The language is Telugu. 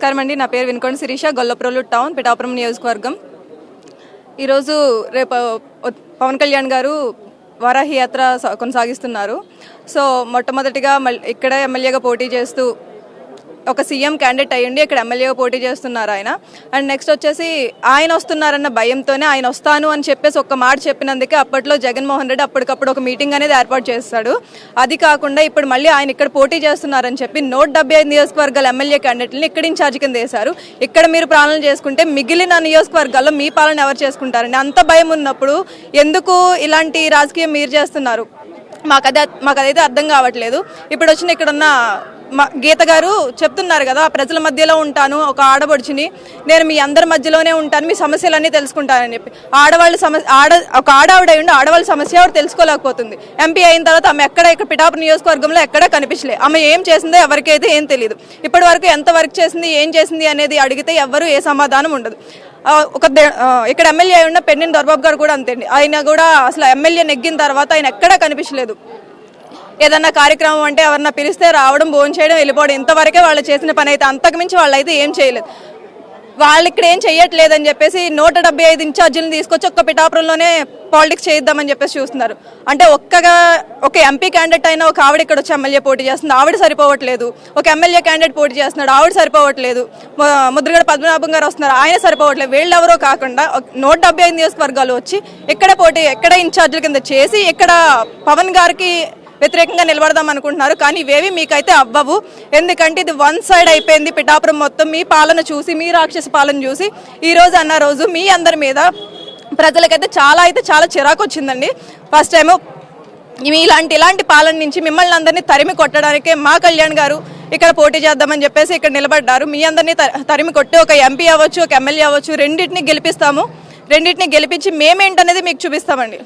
నమస్కారం అండి. నా పేరు వినుకొండ శిరీష గొల్లప్రోలు టౌన్ పిఠాపురం నియోజకవర్గం. ఈరోజు రేపు పవన్ కళ్యాణ్ గారు వారాహి యాత్ర స- కొనసాగిస్తున్నారు. సో మొట్టమొదటిగా ఇక్కడ ఎమ్మెల్యేగా పోటీ చేస్తూ ఒక సీఎం క్యాండిడేట్ అయ్యండి ఇక్కడ ఎమ్మెల్యేగా పోటీ చేస్తున్నారు ఆయన. అండ్ నెక్స్ట్ వచ్చేసి ఆయన వస్తున్నారన్న భయంతోనే ఆయన వస్తాను అని చెప్పేసి ఒక్క మాట చెప్పినందుకే అప్పట్లో జగన్మోహన్ రెడ్డి అప్పటికప్పుడు ఒక మీటింగ్ అనేది ఏర్పాటు చేస్తాడు. అది కాకుండా ఇప్పుడు మళ్ళీ ఆయన ఇక్కడ పోటీ చేస్తున్నారని చెప్పి నూట డెబ్బై ఐదు నియోజకవర్గాల ఎమ్మెల్యే క్యాండిడేట్ని ఇక్కడ ఇన్ఛార్జ్ కింద వేశారు. ఇక్కడ మీరు ప్రాణాలు చేసుకుంటే మిగిలిన నియోజకవర్గాల్లో మీ పాలన ఎవరు చేసుకుంటారండి? అంత భయం ఉన్నప్పుడు ఎందుకు ఇలాంటి రాజకీయం మీరు చేస్తున్నారు? మాకు అదే మాకు అదైతే అర్థం కావట్లేదు. ఇప్పుడు వచ్చిన ఇక్కడ ఉన్న గీత గారు చెప్తున్నారు కదా ప్రజల మధ్యలో ఉంటాను ఒక ఆడబడుచుని నేను మీ అందరి మధ్యలోనే ఉంటాను మీ సమస్యలన్నీ తెలుసుకుంటానని చెప్పి. ఆడవాళ్ళ సమస్య ఆడ ఒక ఆడవిడ ఉండి ఆడవాళ్ళ సమస్య ఎవరు తెలుసుకోలేకపోతుంది. ఎంపీ అయిన తర్వాత ఆమె ఎక్కడ ఇక్కడ పిఠాపురం నియోజకవర్గంలో ఎక్కడ కనిపించలే. ఆమె ఏం చేసిందో ఎవరికైతే ఏం తెలియదు ఇప్పటి వరకు ఎంత వర్క్ చేసింది ఏం చేసింది అనేది అడిగితే ఎవ్వరు ఏ సమాధానం ఉండదు. ఒక ఇక్కడ ఎమ్మెల్యే ఉన్న పెన్నిన్ దొరబాబు గారు కూడా అంతే ఆయన కూడా అసలు ఎమ్మెల్యే నెగ్గిన తర్వాత ఆయన ఎక్కడా కనిపించలేదు. ఏదన్నా కార్యక్రమం అంటే ఎవరన్నా పిలిస్తే రావడం భోజనం చేయడం వెళ్ళిపోవడం. ఇంతవరకే వాళ్ళు చేసిన పని అయితే అంతకుమించి వాళ్ళు అయితే ఏం చేయలేదు. వాళ్ళు ఇక్కడ ఏం చేయట్లేదని చెప్పేసి నూట డెబ్బై ఐదు ఇన్ఛార్జీలను తీసుకొచ్చి ఒక్క పిఠాపురంలోనే పాలిటిక్స్ చేయిద్దామని చెప్పేసి చూస్తున్నారు. అంటే ఒక్కగా ఒక ఎంపీ క్యాండిడేట్ అయినా ఒక ఆవిడ ఇక్కడ వచ్చి ఎమ్మెల్యే పోటీ చేస్తుంది. ఆవిడ సరిపోవట్లేదు. ఒక ఎమ్మెల్యే క్యాండిడేట్ పోటీ చేస్తున్నాడు. ఆవిడ సరిపోవట్లేదు. ముద్రగడ పద్మనాభం గారు వస్తున్నారు. ఆయన సరిపోవట్లేదు. వీళ్ళెవరో కాకుండా నూట డెబ్బై ఐదు నియోజకవర్గాలు వచ్చి ఇక్కడ పోటీ ఎక్కడ ఇన్ఛార్జీల కింద చేసి ఇక్కడ పవన్ గారికి వ్యతిరేకంగా నిలబడదాం అనుకుంటున్నారు. కానీ ఇవేవి మీకైతే అవ్వవు. ఎందుకంటే ఇది వన్ సైడ్ అయిపోయింది పిఠాపురం మొత్తం. మీ పాలన చూసి మీ రాక్షస పాలన చూసి ఈ రోజు అన్న రోజు మీ అందరి మీద ప్రజలకైతే చాలా అయితే చాలా చిరాకు వచ్చిందండి. ఫస్ట్ టైము మీ ఇలాంటి ఇలాంటి పాలన నుంచి మిమ్మల్ని అందరినీ తరిమి కొట్టడానికే మా కళ్యాణ్ గారు ఇక్కడ పోటీ చేద్దామని చెప్పేసి ఇక్కడ నిలబడ్డారు. మీ అందరినీ త- తరిమి కొట్టి ఒక ఎంపీ అవ్వచ్చు ఒక ఎమ్మెల్యే అవ్వచ్చు రెండింటిని గెలిపిస్తాము. రెండింటిని గెలిపించి మేమేంటనేది మీకు చూపిస్తామండి.